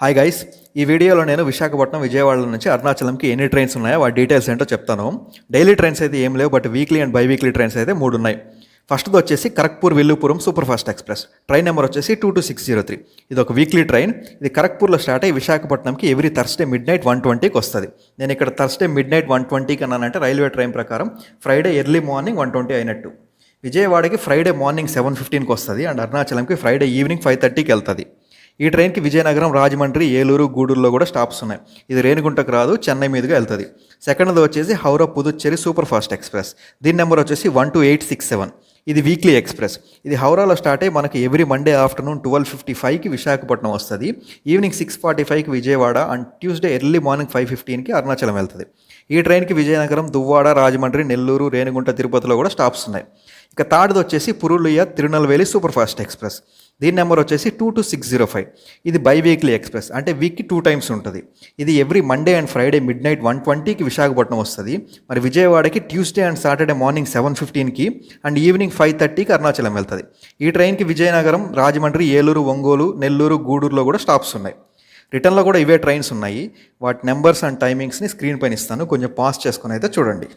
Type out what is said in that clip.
Hi guys ఈ వీడియోలో నేను విశాఖపట్నం విజయవాడ నుంచి అరుణాచలంకి ఎన్ని ట్రైన్స్ ఉన్నాయో వాటి డీటెయిల్స్ ఏంటో చెప్తాను. డైలీ ట్రైన్స్ అయితే ఏం లేవు but weekly and biweekly trains అయితే మూడు ఉన్నాయి. ఫస్ట్ది వచ్చేసి Kharagpur Villupuram superfast express train number వచ్చేసి two two six zero three ఇది ఒక వీక్లీ ట్రైన్ ఇది కరక్పూర్లో స్టార్ట్ అయ్యి విశాఖపట్నంకి every Thursday mid night one ట్వంటీకి వస్తుంది. నేను ఇక్కడ థర్స్డే మిడ్ నైట్ వన్ ట్వంటీకి అన్నానంటే రైల్వే ట్రైన్ ప్రకారం Friday early morning one twenty అయినట్టు. విజయవాడకి ఫ్రైడే మార్నింగ్ సెవెన్ ఫిఫ్టీన్కి వస్తుంది అండ్ అరుణాచలంకి ఫ్రైడే ఈవినింగ్ ఫైవ్ థర్టీకి వెళ్తుంది. ఈ ట్రైన్కి విజయనగరం రాజమండ్రి ఏలూరు గూడూరులో కూడా స్టాప్స్ ఉన్నాయి. ఇది రేణిగుంటకు రాదు చెన్నై మీదుగా వెళ్తుంది. సెకండ్ది వచ్చేసి Howrah Puducherry super fast express. దీని నెంబర్ వచ్చేసి one two eight six seven. ఇది వీక్లీ ఎక్స్ప్రెస్. ఇది హౌరాలో స్టార్ట్ అయ్యి మనకి every Monday afternoon twelve fifty ఫైవ్కి విశాఖపట్నం వస్తుంది. ఈవినింగ్ సిక్స్ ఫార్టీ ఫైవ్కి Vijayawada and Tuesday early morning five ఫిఫ్టీన్కి Arunachalam వెళ్తుంది. ఈ ట్రైన్కి విజయనగరం దువ్వాడ రాజమండ్రి నెల్లూరు రేణిగుంట తిరుపతిలో కూడా స్టాప్స్ ఉన్నాయి. ఇక థర్డ్ది వచ్చేసి Purulia Tirunelveli super fast express. దీని నెంబర్ వచ్చేసి two two six zero five. ఇది బై వీక్లీ ఎక్స్ప్రెస్. అంటే వీక్కి టూ టైమ్స్ ఉంటుంది. ఇది every Monday and Friday mid night one ట్వంటీకి విశాఖపట్నం వస్తుంది. మరి విజయవాడకి Tuesday and Saturday morning seven ఫిఫ్టీన్కి and evening five థర్టీకి అరుణాచలం వెళ్తుంది. ఈ ట్రైన్కి విజయనగరం రాజమండ్రి ఏలూరు ఒంగోలు నెల్లూరు గూడూరులో కూడా స్టాప్స్ ఉన్నాయి. రిటర్న్లో కూడా ఇవే ట్రైన్స్ ఉన్నాయి. వాటి నెంబర్స్ అండ్ టైమింగ్స్ని స్క్రీన్ పైన ఇస్తాను. కొంచెం పాస్ చేసుకుని అయితే చూడండి.